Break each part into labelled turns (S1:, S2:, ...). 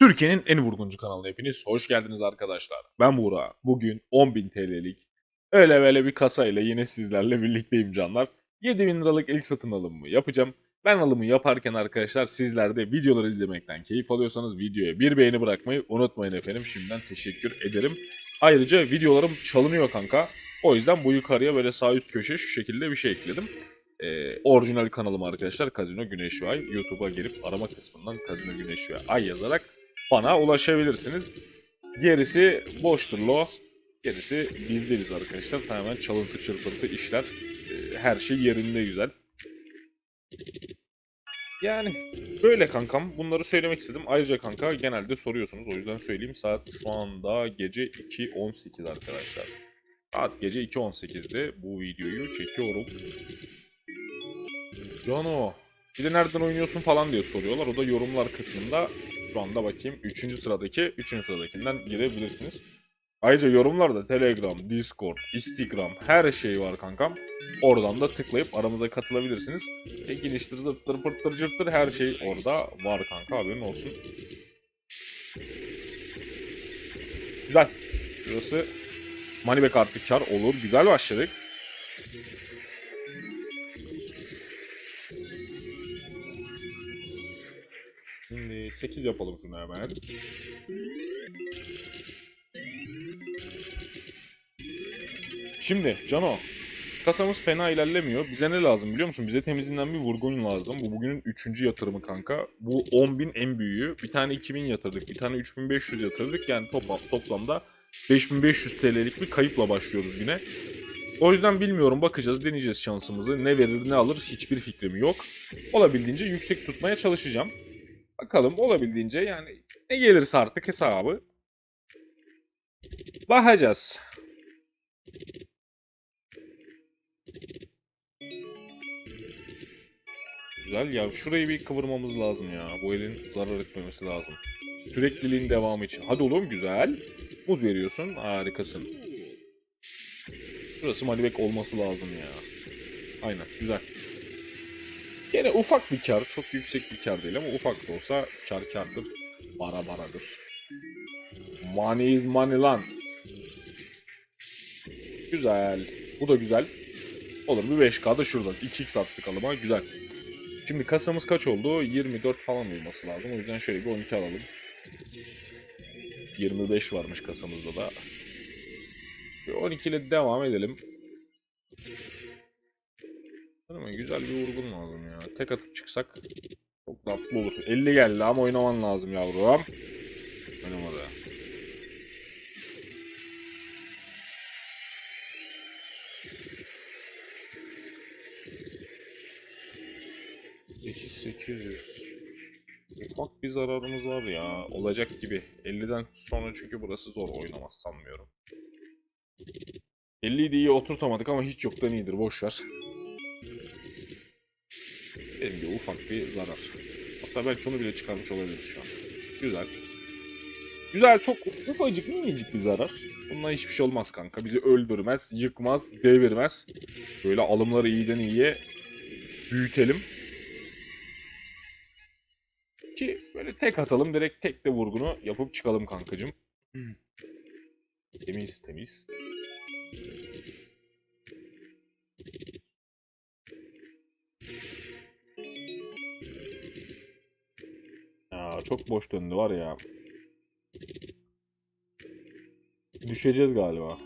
S1: Türkiye'nin en vurguncu kanalına hepiniz hoş geldiniz arkadaşlar. Ben Buğra. Bugün 10.000 TL'lik öyle böyle bir kasayla yine sizlerle birlikteyim canlar. 7000 liralık ilk satın alımımı yapacağım. Ben alımı yaparken arkadaşlar sizler de videoları izlemekten keyif alıyorsanız videoya bir beğeni bırakmayı unutmayın efendim. Şimdiden teşekkür ederim. Ayrıca videolarım çalınıyor kanka. O yüzden bu yukarıya böyle sağ üst köşe şu şekilde bir şey ekledim. Ee, orijinal kanalım arkadaşlar Kazino Güneş ve Ay. YouTube'a girip arama kısmından Kazino Güneş ve Ay yazarak bana ulaşabilirsiniz. Gerisi boştur lo. Gerisi biz değiliz arkadaşlar. Tamamen çalıntı çırpıntı işler. Ee, her şey yerinde güzel. Yani böyle kankam. Bunları söylemek istedim. Ayrıca kanka genelde soruyorsunuz. O yüzden söyleyeyim. Saat şu anda gece 2.18 arkadaşlar. Saat gece 2.18'de bu videoyu çekiyorum. Cano. Bir de nereden oynuyorsun falan diye soruyorlar. O da yorumlar kısmında. Şu anda bakayım. 3. sıradaki, 3. sıradakinden girebilirsiniz. Ayrıca yorumlarda Telegram, Discord, Instagram her şey var kankam. Oradan da tıklayıp aramıza katılabilirsiniz. Tekin iştir, zırttır, pırttır, cırttır her şey orada var kanka haberin olsun. Güzel. Şurası Manibek artık çar olur. Güzel başladık. 8 yapalım şunu hemen. Şimdi Cano. Kasamız fena ilerlemiyor. Bize ne lazım biliyor musun? Bize temizinden bir vurgun lazım. Bu bugünün 3. yatırımı kanka. Bu 10.000 en büyüğü. Bir tane 2000 yatırdık. Bir tane 3500 yatırdık. Yani toplam, toplamda 5500 TL'lik bir kayıpla başlıyoruz yine. O yüzden bilmiyorum bakacağız deneyeceğiz şansımızı. Ne verir ne alır hiçbir fikrim yok. Olabildiğince yüksek tutmaya çalışacağım. Bakalım olabildiğince yani ne gelirse artık hesabı. Bakacağız. Güzel ya şurayı bir kıvırmamız lazım ya. Bu elin zarar etmemesi lazım. Sürekliliğin devamı için. Hadi oğlum güzel. Muz veriyorsun. Harikasın. Şurası Malibek olması lazım ya. Aynen güzel. Yine ufak bir kar. Çok yüksek bir kar değil ama ufak da olsa kar kardır. Bara baradır. Money is money lan. Güzel. Bu da güzel. Olur bir 5K da şuradan. 2x attık alıma. Güzel. Şimdi kasamız kaç oldu? 24 falan olması lazım. O yüzden şöyle bir 12 alalım. 25 varmış kasamızda da. Bir 12 ile devam edelim. Değil mi? Güzel bir vurgun lazım ya. Tek atıp çıksak çok tatlı olur. 50 geldi ama oynaman lazım yavrum. Oynamadı. Sekiz sekiz yüz. Bir zararımız var ya. Olacak gibi. 50'den sonra çünkü burası zor oynamaz sanmıyorum. 50'yi de iyi oturtamadık ama hiç yoktan iyidir. Boş ver. Benim de ufak bir zarar. Hatta belki onu bile çıkarmış olabiliriz şu an. Güzel. Güzel çok ufacık minicik bir zarar. Bundan hiçbir şey olmaz kanka. Bizi öldürmez, yıkmaz, devirmez. Böyle alımları iyiden iyiye büyütelim. Ki böyle tek atalım direkt tek de vurgunu yapıp çıkalım kankacım. Temiz temiz. Çok boş döndü var ya. Düşeceğiz galiba.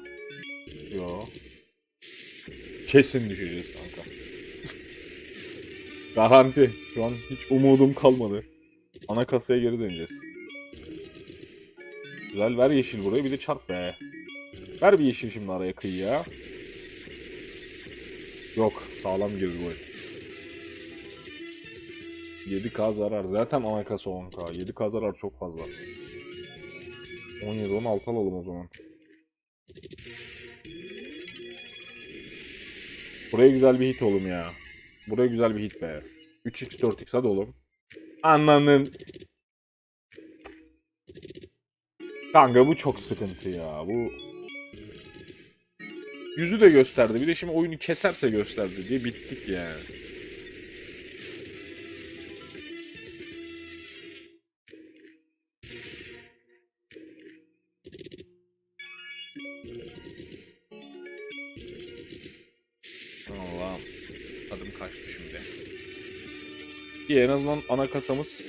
S1: Yo. Kesin düşeceğiz kanka. Garanti. Şu an hiç umudum kalmadı. Ana kasaya geri döneceğiz. Güzel ver yeşil burayı bir de çarp be. Ver bir yeşil şimdi araya kıyıya. Yok sağlam girdi bu. 7k zarar. Zaten kasa 10k. 7k zarar çok fazla. 17 16 alalım o zaman. Buraya güzel bir hit oğlum ya. Buraya güzel bir hit be. 3x 4x hadi oğlum. Ananın. Kanka bu çok sıkıntı ya. Bu yüzü de gösterdi. Bir de şimdi oyunu keserse gösterdi diye bittik yani. Şimdi. İyi en azından ana kasamız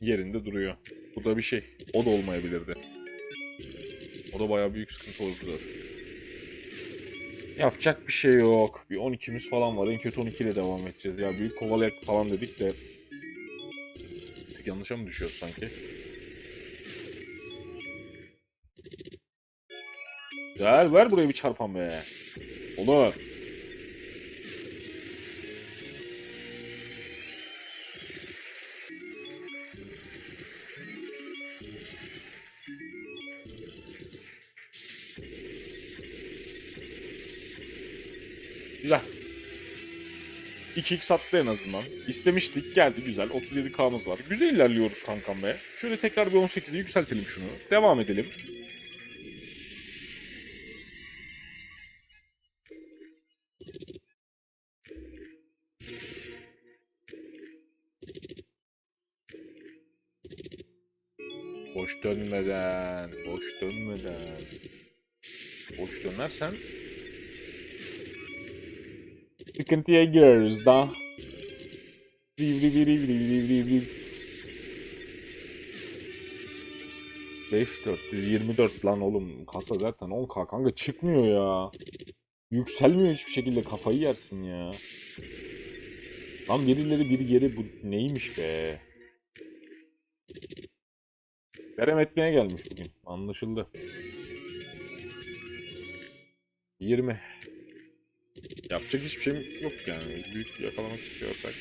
S1: yerinde duruyor. Bu da bir şey. O da olmayabilirdi. O da bayağı büyük sıkıntı oldu. Yapacak bir şey yok. Bir 12'miz falan var. En kötü 12 ile devam edeceğiz. Ya büyük kovalayak falan dedik de. Tek yanlışa mı düşüyoruz sanki? Gel ver buraya bir çarpan be. Olur. Güzel. 2x attı en azından. İstemiştik geldi güzel. 37k'mız var. Güzel ilerliyoruz kankam be. Şöyle tekrar bir 18'e yükseltelim şunu. Devam edelim. Boş dönmeden, boş dönmeden. Boş dönersen sıkıntıya giriyoruz da. Riv riv riv riv riv riv riv. 5424 lan oğlum kasa zaten 10k kanka çıkmıyor ya. Yükselmiyor hiçbir şekilde kafayı yersin ya. Lan birileri biri geri bu neymiş be. Berem etmeye gelmiş bugün. Anlaşıldı. 20. Yapacak hiçbir şeyim yok yani. Büyük yakalamak istiyorsak.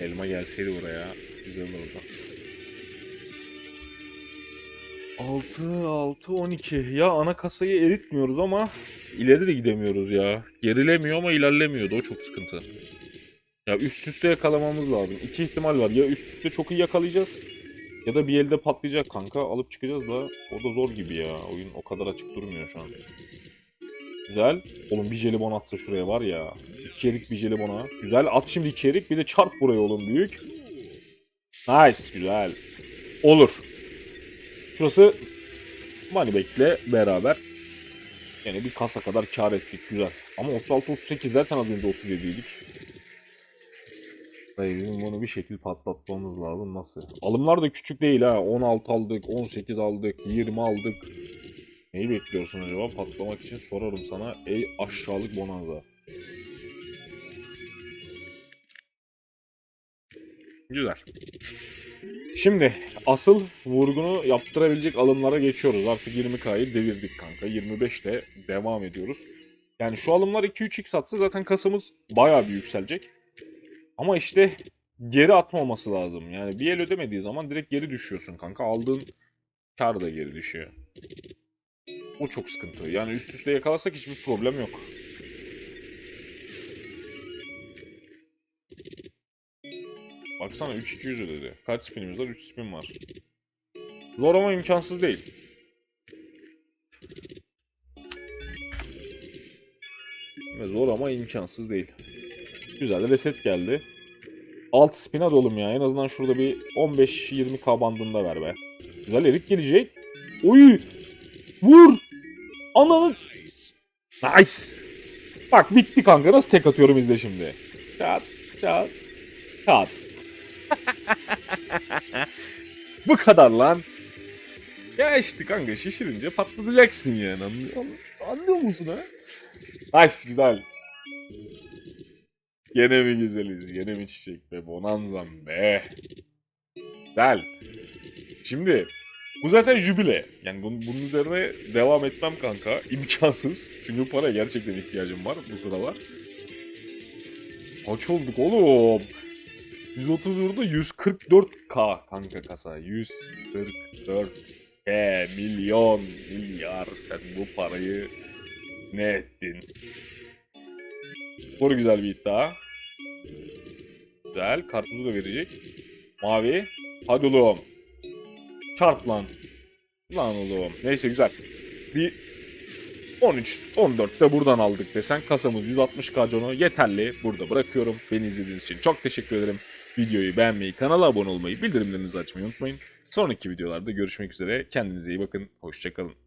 S1: Elma gelseydi buraya güzel olurdu. 6, 6, 12. Ya ana kasayı eritmiyoruz ama ileri de gidemiyoruz ya. Gerilemiyor ama ilerlemiyordu. O çok sıkıntı. Ya üst üste yakalamamız lazım. İki ihtimal var. Ya üst üste çok iyi yakalayacağız. Ya da bir elde patlayacak kanka. Alıp çıkacağız da o da zor gibi ya. Oyun o kadar açık durmuyor şu an. Güzel. Oğlum bir jelibon atsa şuraya var ya. İki erik bir jelibona. Güzel. At şimdi iki erik. Bir de çarp buraya oğlum büyük. Nice. Güzel. Olur. Şurası Moneyback'le beraber yani bir kasa kadar kar ettik. Güzel. Ama 36-38 zaten az önce 37 idik. Bizim bunu bir şekil patlatmamız lazım. Nasıl? Alımlar da küçük değil ha. 16 aldık, 18 aldık, 20 aldık. Neyi bekliyorsun acaba? Patlamak için sorarım sana. Ey aşağılık bonanza. Güzel. Şimdi asıl vurgunu yaptırabilecek alımlara geçiyoruz. Artık 20K'yı devirdik kanka. 25'te devam ediyoruz. Yani şu alımlar 2-3x atsa zaten kasamız bayağı bir yükselecek. Ama işte geri atmaması lazım. Yani bir el ödemediği zaman direkt geri düşüyorsun kanka. Aldığın kar da geri düşüyor. O çok sıkıntı. Yani üst üste yakalasak hiçbir problem yok. Baksana 3200 ödedi. Kaç spinimiz var? 3 spin var. Zor ama imkansız değil. Zor ama imkansız değil. Güzel de reset geldi. 6 spin hadi ya. En azından şurada bir 15-20k bandında ver be. Güzel erik gelecek. Oy! Vur! Ananı... Nice! Bak bitti kanka. Nasıl tek atıyorum izle şimdi. Çat, çat, çat. Bu kadar lan. Ya işte kanka şişirince patlatacaksın yani. Anlıyor, anlıyor musun ha? Nice güzel. Gene mi güzeliz? Gene mi çiçek be? Bonanzam be. Güzel. Şimdi bu zaten jübile. Yani bunun, bunun üzerine devam etmem kanka. İmkansız. Çünkü bu paraya gerçekten ihtiyacım var bu sıralar. Kaç olduk oğlum? 130 vurdu 144k kanka kasa. 144 e milyon milyar sen bu parayı ne ettin? Doğru güzel bir iddia. Güzel. Karpuzu da verecek. Mavi. Hadi oğlum. Çarp lan. Lan oğlum. Neyse güzel. Bir 13, 14 de buradan aldık desen kasamız 160k canı yeterli. Burada bırakıyorum. Beni izlediğiniz için çok teşekkür ederim. videoyu beğenmeyi, kanala abone olmayı, bildirimlerinizi açmayı unutmayın. Sonraki videolarda görüşmek üzere. Kendinize iyi bakın. Hoşçakalın.